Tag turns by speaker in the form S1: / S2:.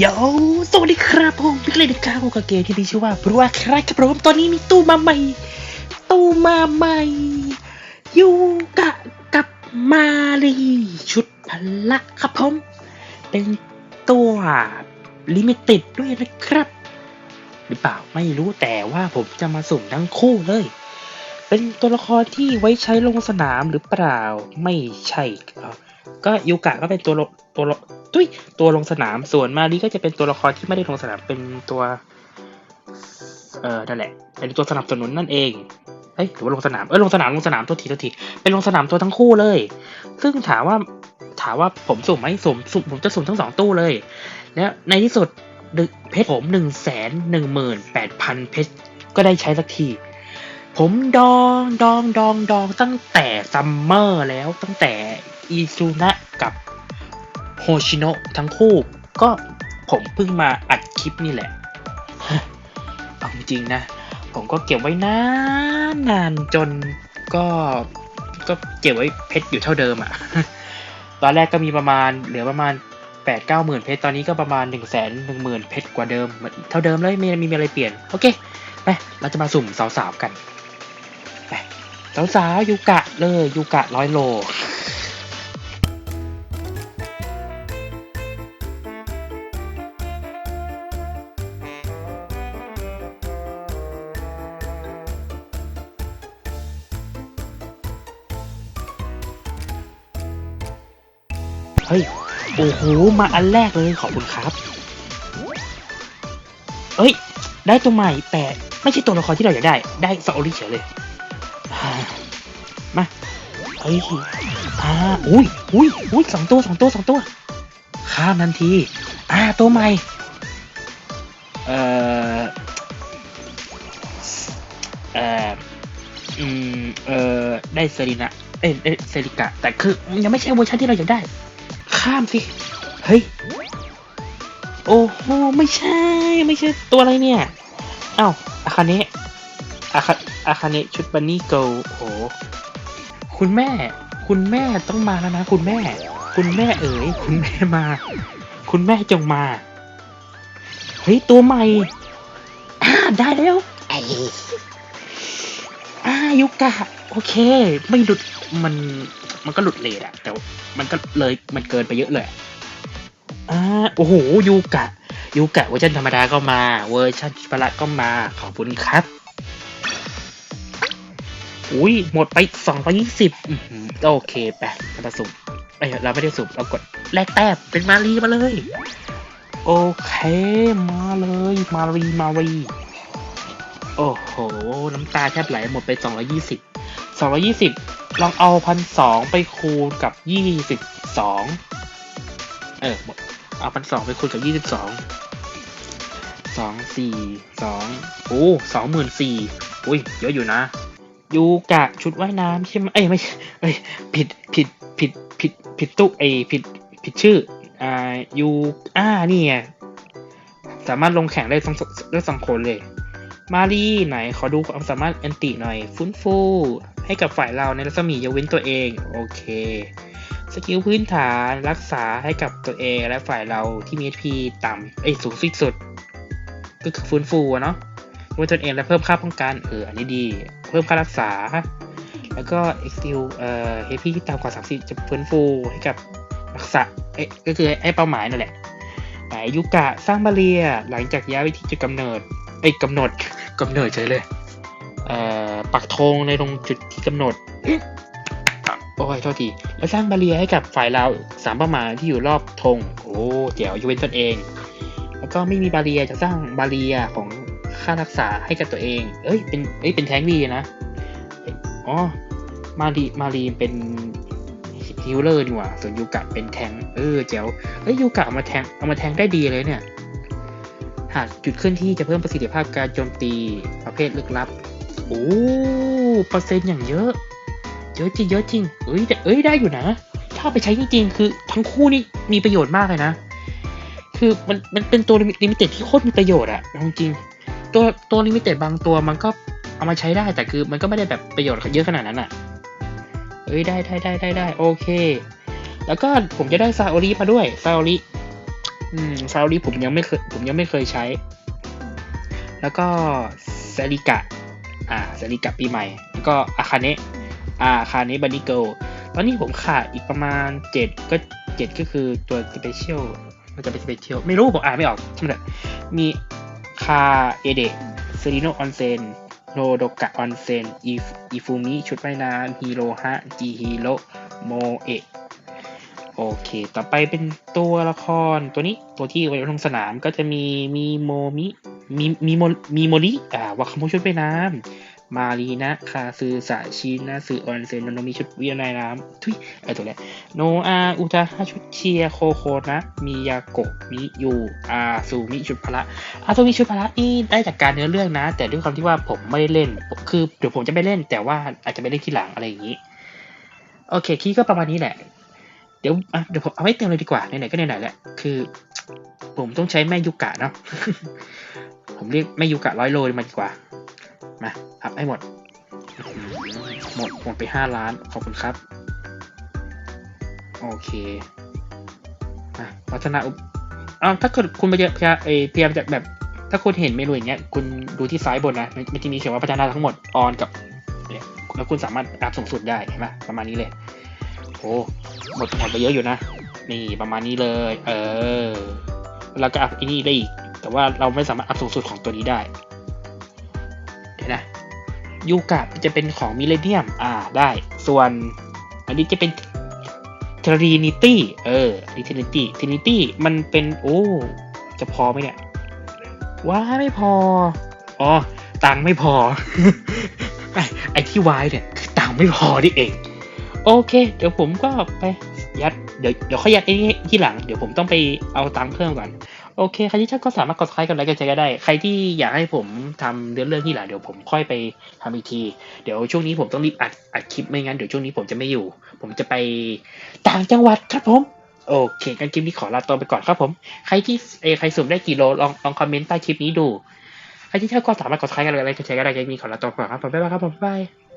S1: โยสวัสดีครับผมพิกเลยนกาโอกาเกที่มีชื่อว่าบรัวครครับผมตอนนี้มีตู้มาใหม่ ตู้มาใหม่ยูกะกับมารีชุดพละครับผม เป็นตัวลิมิเต็ดด้วยนะครับ หรือเปล่าไม่รู้แต่ว่าผมจะมาสุ่มทั้งคู่เลย เป็นตัวละครที่ไว้ใช้ลงสนามหรือเปล่าไม่ใช่ก็ยูกะก็เป็นตัวตัว ตุ้ยตัวลงสนามส่วนมารีก็จะเป็นตัวละครที่ไม่ได้ลงสนามเป็นตัวเออนั่นแหละเป็นตัวสนับสนุนนั่นเองเอ้ยหรือว่าลงสนามเออลงสนามลงสนามตัวทีตัวทีเป็นลงสนามตัวทั้งคู่เลย ซึ่งถามว่าถามว่าผมสุ่มไหมสุ่มสุ่มผมจะสุ่มทั้งสองตู้เลย แล้วในที่สุดเพชรผมหนึ่งแสนหนึ่งหมื่นแปดพันเพชรก็ได้ใช้สักที ผมดองดองดองดองตั้งแต่ซัมเมอร์แล้วตั้งแต่อีซูนะกับ โฮชิโนะทั้งคู่ก็ผมเพิ่งมาอัดคลิปนี่แหละ เอาจริงนะ ผมก็เก็บไว้นานนานจนก็ก็เก็บไว้เพชรอยู่เท่าเดิมอะ่ะ ตอนแรกก็มีประมาณเหลือประมาณแปดเก้าหมื่นเพชรตอนนี้ก็ประมาณหนึ่งแสนหนึ่งหมื่นเพชรกว่าเดิมเหมือนเท่าเดิมเลยไม่ไม่มีอะไรเปลี่ยน โอเคไปเราจะมาสุ่มสาวๆกันไปสาวๆยูกะเลยยูกะร้อยโล เฮ้ย โอ้โห มาอันแรกเลยขอบคุณครับ เอ้ย ได้ตัวใหม่แต่ไม่ใช่ตัวละครที่เราอยากได้ ได้ซาโอริเฉยเลยอ่ามา เฮ้ยอ่าอุ้ยอุ้ยอุ้ยสองตัวสองตัวสองตัว ข้ามทันที อ่า ตัวใหม่ เอ่อ เอ่อ อืม เอ่อ ได้เซรีนะ เอ้ยได้เซริกะ แต่คือ ยังไม่ใช่เวอร์ชันที่เราอยากได้ ข้ามสิ เฮ้ย โอ้โห ไม่ใช่ ไม่ใช่ตัวอะไรเนี่ย อ้าวอาคาเนะอาคาอาคาเนะชุดบันนี่เกิลโอ้โห คุณแม่ คุณแม่ต้องมาแล้วนะ คุณแม่ คุณแม่เอ๋ย คุณแม่มา คุณแม่จงมา เฮ้ย ตัวใหม่ อ่า ได้แล้ว ไออายุกะ โอเค ไม่หลุด มัน มันก็หลุดเลดอะแต่มันก็เลยมันเกินไปเยอะเลยอ่าโอ้โหยูกะยูกะเวอร์ชันธรรมดาก็มา เวอร์ชันชิปละก็มา ขอบคุณครับ อุ้ยหมดไปสองร้อยยี่สิบก็โอเคไปเราสุ่มเราไม่ได้สุ่มเรากดแลกแต้มเป็นมารีมาเลย โอเค มาเลย มารีมารีโอ้โห น้ำตาแทบไหลหมดไป 220 220 ลองเอาพันสองไปคูณกับยี่สิบสองเออเอาพันสองไปคูณกับยี่สิบสองสองสี่สองโอ้สองหมื่นสี่อุ้ยเยอะอยู่นะยูกะชุดว่ายน้ำใช่ไหมเอ้ยไม่เอ้ยผิดผิดผิดผิดผิดตุ๊กเอผิดผิดชื่ออ่ายูอ่านี่ไงสามารถลงแข่งได้สองได้สองคนเลย มารีไหนขอดูความสามารถแอนติหน่อยฟื้นฟู ให้กับฝ่ายเราในรัศมียกเว้นตัวเอง โอเค สกิลพื้นฐานรักษาให้กับตัวเองและฝ่ายเราที่มี HP ต่ำเอ้สูงสุด ก็คือฟื้นฟูเนาะเว้นตนเองและเพิ่มค่าป้องกันเอออันนี้ดี เพิ่มค่ารักษา แล้วก็ XL เอ่อ HP ที่ต่ำกว่า 30 จะฟื้นฟูให้กับรักษาเอ๊ะก็คือให้เป้าหมายนั่นแหละไหนยุกะสร้างบาเรียหลังจากย้ายไปที่จุดกำเนิด เอ้กำหนดกำเนิดเฉยเลยอ่อปักธงในตรงจุดที่กำหนดโอ้ยโทษทีแล้วสร้างบาเรียให้กับฝ่ายเราสามป้าหมายที่อยู่รอบธงโอ้เจ๋วยกเวนตนเอง แล้วก็ไม่มีบาเรียจะสร้างบาเรียของค่ารักษาให้กับตัวเอง เอ้ยเป็นเอ้ยเป็นแท้งดีนะอ๋อมารีมารีเป็นฮิลเลอร์นี่หว่าส่วนยูกะเป็นแทงเออเจ๋วเอ้ยยูกะเอามาแทงเอามาแทงได้ดีเลยเนี่ย หากจุดเคลื่อนที่จะเพิ่มประสิทธิภาพการโจมตีประเภทลึกลับ โอ้เปอร์เซ็นต์อย่างเยอะ เยอะจริงเยอะจริง เอ้ยเอ้ยได้อยู่นะ ถ้าไปใช้จริงๆ คือทั้งคู่นี่มีประโยชน์มากเลยนะ คือมันมันเป็นตัวลิมิเต็ดที่โคตรมีประโยชน์อะจริงตัวตัวลิมิเต็ดบางตัวมันก็เอามาใช้ได้แต่คือมันก็ไม่ได้แบบประโยชน์เยอะขนาดนั้นอะเอ้ยได้ได้ได้ได้ได้โอเค แล้วก็ผมจะได้ซาโอริมาด้วยซาโอริ อืมซาริผมยังไม่เคยผมยังไม่เคยใช้ แล้วก็เซริกะ อ่าเซริกะปีใหม่ แล้วก็อาคาเนะอ่าอาคาเนะบันนิเกิลตอนนี้ผมขาดอีกประมาณเจ็ดก็เจ็ดก็คือตัวสเปเชียลมันจะเป็นสเปเชียลไม่รู้ผมอ่านไม่ออกใช่ไหมมีคาเอเดะเซริโนออนเซนโนโดกะออนเซนอีอีฟูมิ ชุดว่ายน้ำฮีโรฮะจีฮีโรโมเอะ โอเค ต่อไปเป็นตัวละครตัวนี้ตัวที่ไว้ลงสนามก็จะมีมีโมมิมีมีโมมีโมริอ่าวาคาโมชุดว่ายน้ำมารีนะคาซือสาชินะซือออนเซนโนโนมิชุดว่ายน้ำทุยไอตัวแรกโนอาอุตาฮาชุดเชียโคโคนะมียาโกะมิยูอาซูมิชุดพละอาซูมิชุดพละนี่ได้จากการเนื้อเรื่องนะ แต่ด้วยความที่ว่าผมไม่ได้เล่นคือเดี๋ยวผมจะไปเล่น แต่ว่าอาจจะไปเล่นทีหลังอะไรอย่างนี้โอเคคีย์ก็ประมาณนี้แหละ เดี๋ยวเดี๋ยวผมเอาไว้เต็มเลยดีกว่าไหนๆก็ไหนๆแหล้วคือ ผมต้องใช้แม่ยุกะเนาะผมเรียกแม่ยุกะร้อยโลมาดีกว่ามาอัพให้หมด หมดหมดไปห้าล้านขอบคุณครับ โอเคอะพัฒนาอุปอ้าวถ้าเกิดคุณพยายามพยายามเอพยายามจะแบบ ถ้าคุณเห็นเมนูอย่างเงี้ย คุณดูที่ซ้ายบนนะมันมันจะมีเขียนว่าพัฒนาทั้งหมดออนกับแล้วคุณสามารถอัพสูงสุดได้เห็นปะประมาณนี้เลย โอ้หมดหมดไปเยอะอยู่นะ นี่ประมาณนี้เลย เออแล้วก็อัพอันนี้ได้อีก แต่ว่าเราไม่สามารถอัพสูงสุดของตัวนี้ได้ เดี๋ยวนะ ยูกะจะเป็นของมิเลเนียม อ่า ได้ ส่วน อันนี้จะเป็นทรีนิตี้เออนี่ทรีนิตี้ทรีนิตี้มันเป็น โอ้ จะพอไหมเนี่ย ว้าไม่พอ อ๋อ ตังไม่พอ ไอ้ไอที่วายเนี่ย คือตังไม่พอนี่เอง โอเค เดี๋ยวผมก็ไปยัด เดี๋ยวเดี๋ยวค่อยัดไอ้นี่ที่หลัง เดี๋ยวผมต้องไปเอาตังค์เพิ่มก่อน โอเค ใครที่ชอบก็สามารถกดไลค์กันไลค์กันแชร์ก็ได้ ใครที่อยากให้ผมทำเรื่องเรื่องที่หลังเดี๋ยวผมค่อยไปทำอีกที เดี๋ยวช่วงนี้ผมต้องรีบอัดอัดคลิปไม่งั้นเดี๋ยวช่วงนี้ผมจะไม่อยู่ ผมจะไปต่างจังหวัดครับผม โอเคกันคลิปนี้ขอลาตัวไปก่อนครับผม ใครที่เอใครสุ่มได้กี่โลลองลองคอมเมนต์ใต้คลิปนี้ดู ใครที่ชอบก็สามารถกดไลค์กันไลค์กันแชร์ก็ได้คลิปนี้ขอลาตัวไปก่อนครับผมบ๊ายบายครับผมบ๊ายบาย